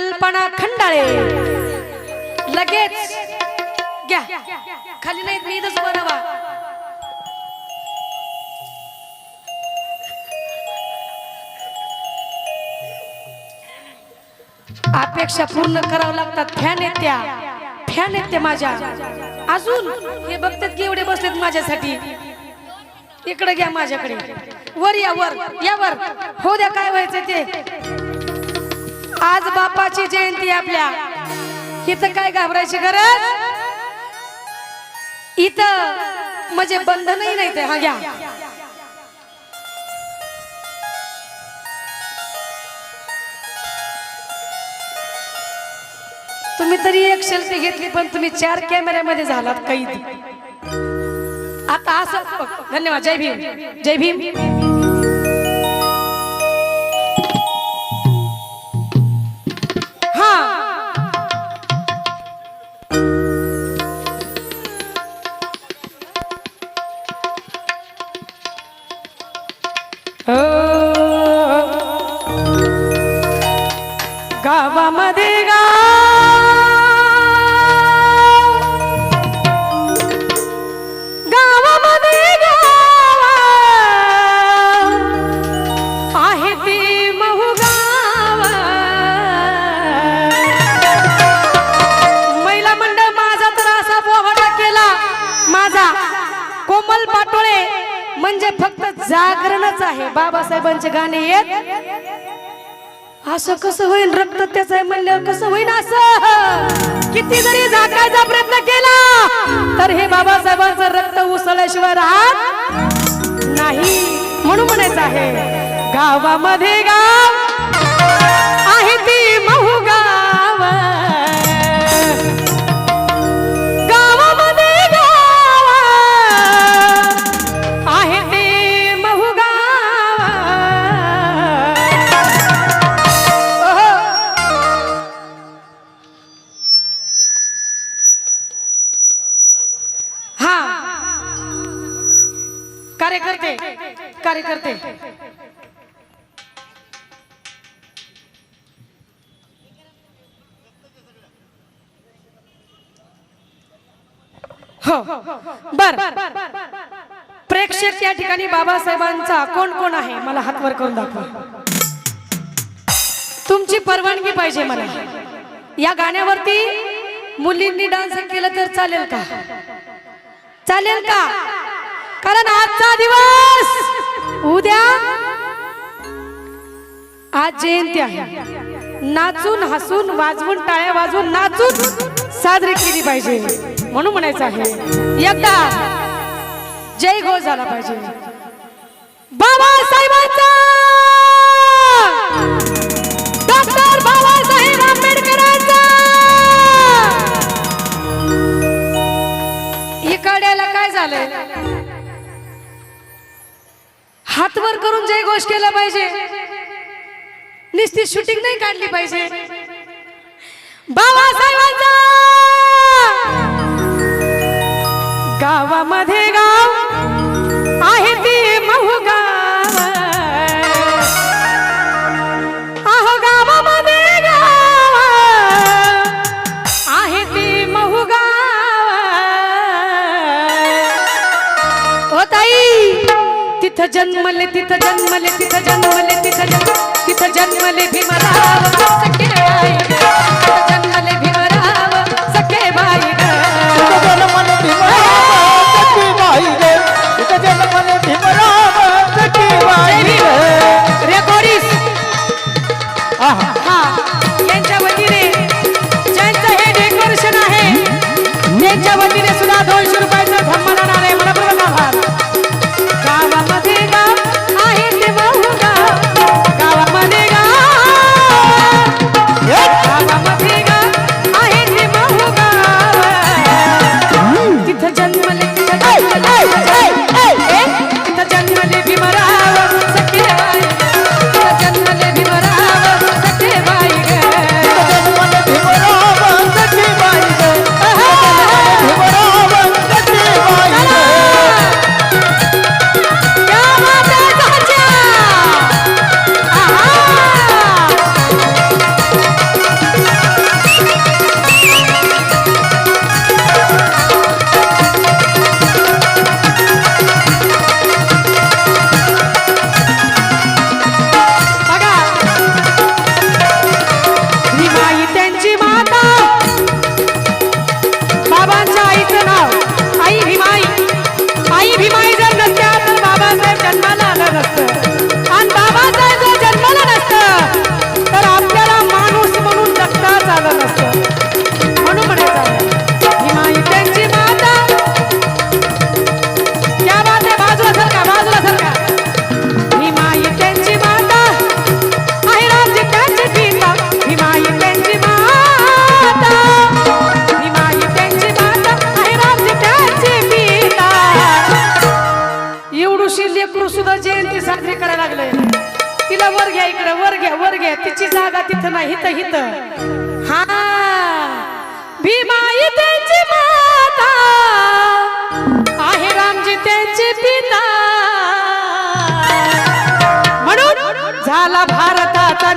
कल्पना खंडाळे. लगेच. घ्या. खाली नाही मी इथंच अपेक्षा पूर्ण करावं लागतात. फॅन आहेत त्या. फॅन आहेत त्या माझ्या. अजून हे बघतात की एवढे बसलेत माझ्यासाठी. इकडे घ्या माझ्याकडे. वर या वर. या वर. हो द्या काय व्हायचं ते. आज बापाची जयंती आपल्या. इथं काय घाबरायची गरज? इथं म्हणजे बंधनही नाही ते हा घ्या. तुम्ही तरी एक सेल्फी घेतली पण तुम्ही चार कॅमेऱ्यामध्ये झालात कैद. आता असं धन्यवाद. जय भीम. जय भीम. गावामध्ये गाव गावामध्ये गाव आहे ती महू गाव. महिला मंडळ माझा तर असा बोहडा केला. माझा कोमल पाटोळे म्हणजे फक्त जागरणच आहे. बाबासाहेबांचे गाणे येत असं कसं होईल? रक्त त्याचं आहे म्हणल्यावर कसं होईल असं? किती जरी झाकायचा प्रयत्न केला तर हे बाबासाहेबांचं रक्त उसळल्याशिवाय राहत नाही म्हणून म्हणायचं आहे गावामध्ये गाव आहे ती हो. बर. प्रेक्षक या ठिकाणी बाबासाहेबांचा कोण कोण आहे? मला हातवर करून दाखवा. तुमची परवानगी पाहिजे मला. या गाण्यावरती मुलींनी डान्स केलं तर चालेल का? चालेल का? कारण आजचा दिवस उद्या आज जयंती आहे. नाचून हसून वाजवून टाळ्या वाजवून नाचून साजरी केली पाहिजे. म्हणून म्हणायचं आहे. एकदा जय घोष झाला पाहिजे. बाबासाहेबांचा! डॉक्टर बाबासाहेब आंबेडकरांचा! इकड्याला काय झालंय? हातवर करून जय घोष केला पाहिजे. नुसती शूटिंग नाही काढली पाहिजे. बाबासाहेबांचा! गावामध्ये गाव आहे ती महू गाव. अहो गावामध्ये गाव आहे ती महू गाव. ओ ताई तिथं जन्मले तिथं जन्मले तिथं जन्म I'm Abanda, it's म्हणून झाला भारताचा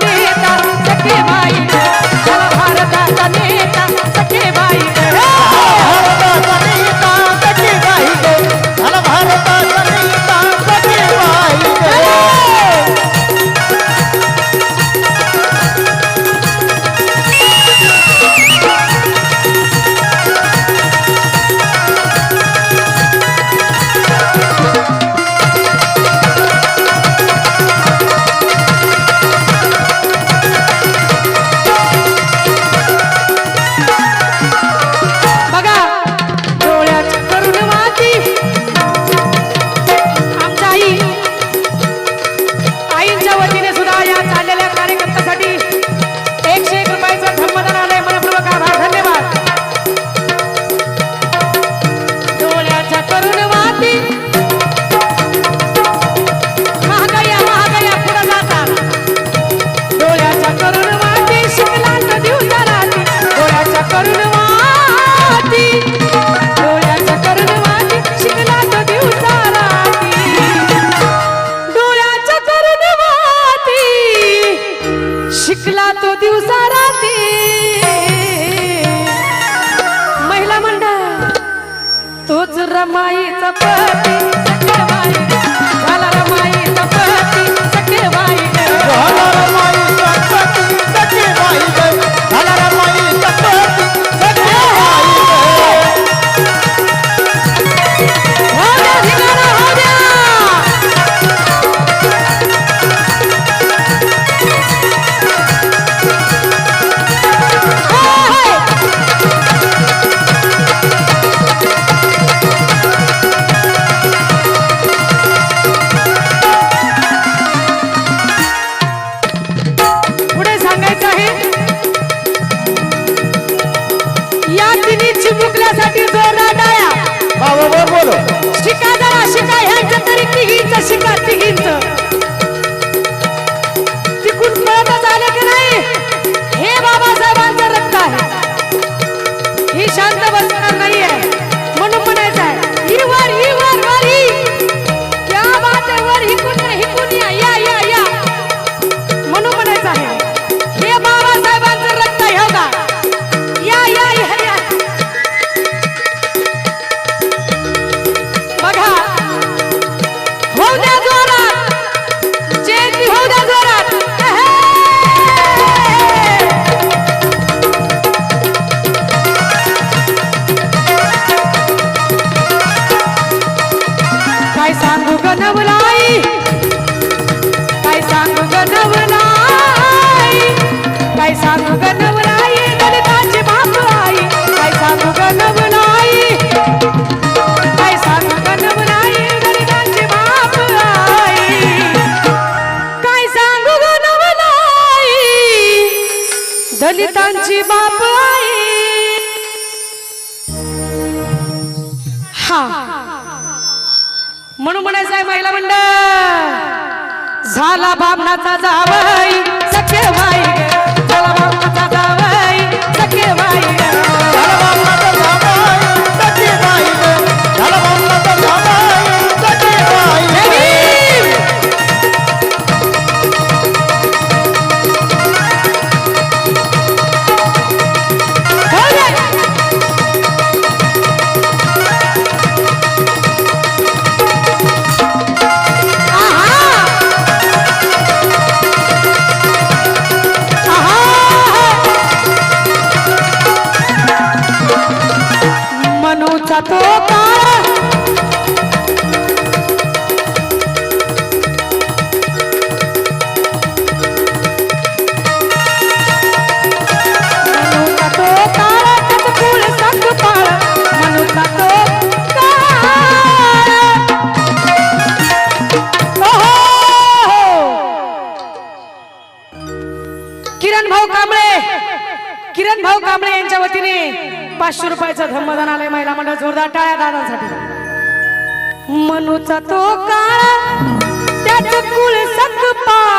दलितांची बाप आई. हा. म्हणून म्हणायचं आहे महिला मंडळ झाला बाबनाचा जावाई सखे बाई. किरण भाऊ कांबळे यांच्या वतीने पाचशे रुपयाचं धम्मदान आलंय महिला मंडळ जोरदार टाळ्या दादांसाठी मनुचा तो काळ त्यात कुळ सकपाळ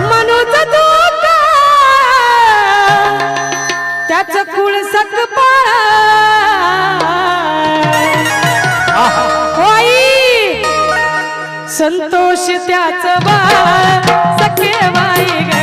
तो त्याच कुळ सकपाळ संतोष त्याच बाळ सखे बाई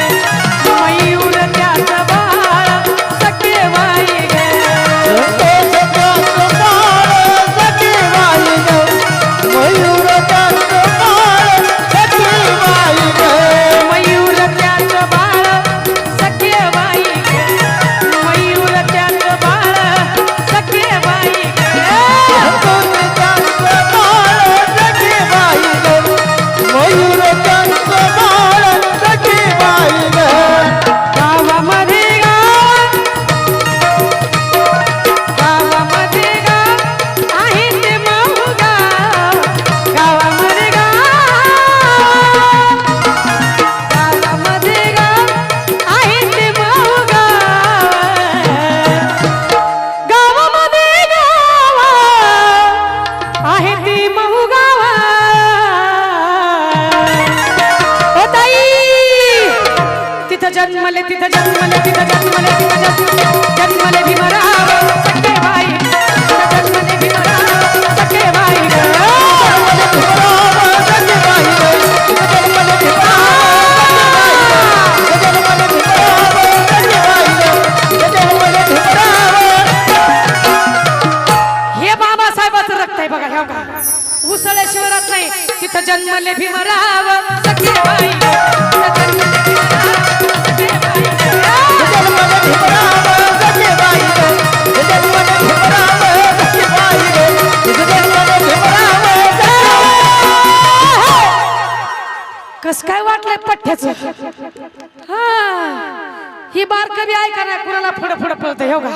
कस काय वाटलंय पठ्ठ्याच? हा ही बारकवी ऐकणार ना कुणाला फडफड पळत हो का?